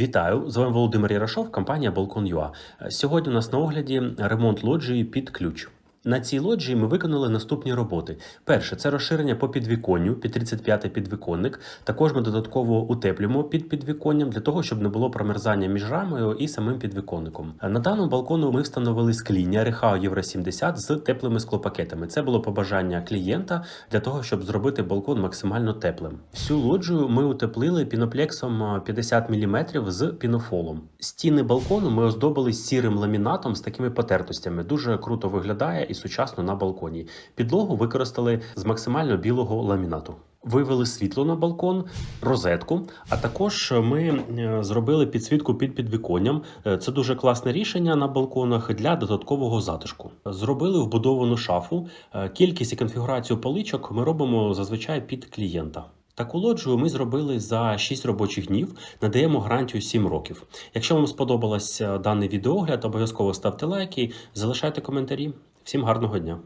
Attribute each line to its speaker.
Speaker 1: Вітаю! З вами Володимир Ярошов, компанія Balkon.ua. Сьогодні у нас на огляді ремонт лоджії під ключ. На цій лоджії ми виконали наступні роботи. Перше це розширення по підвіконню під 35 підвіконник. Також ми додатково утеплюємо під підвіконням для того, щоб не було промерзання між рамою і самим підвіконником. На даному балкону ми встановили скління Рехау Євро 70 з теплими склопакетами. Це було побажання клієнта для того, щоб зробити балкон максимально теплим. Всю лоджію ми утеплили піноплексом а, 50 мм з пінофолом. Стіни балкону ми оздобили сірим ламінатом з такими потертостями. Дуже круто виглядає і сучасно на балконі. Підлогу використали з максимально білого ламінату. Вивели світло на балкон, розетку, а також ми е, зробили підсвітку під підвіконням. Е, Це дуже класне рішення на балконах для додаткового затишку. Зробили вбудовану шафу. Е, Кількість і конфігурацію поличок ми робимо зазвичай під клієнта. Таку лоджію ми зробили за 6 робочих днів, надаємо гарантію 7 років. Якщо вам сподобалось е, даний відеогляд, обов'язково ставте лайки, залишайте коментарі. Всім гарного дня!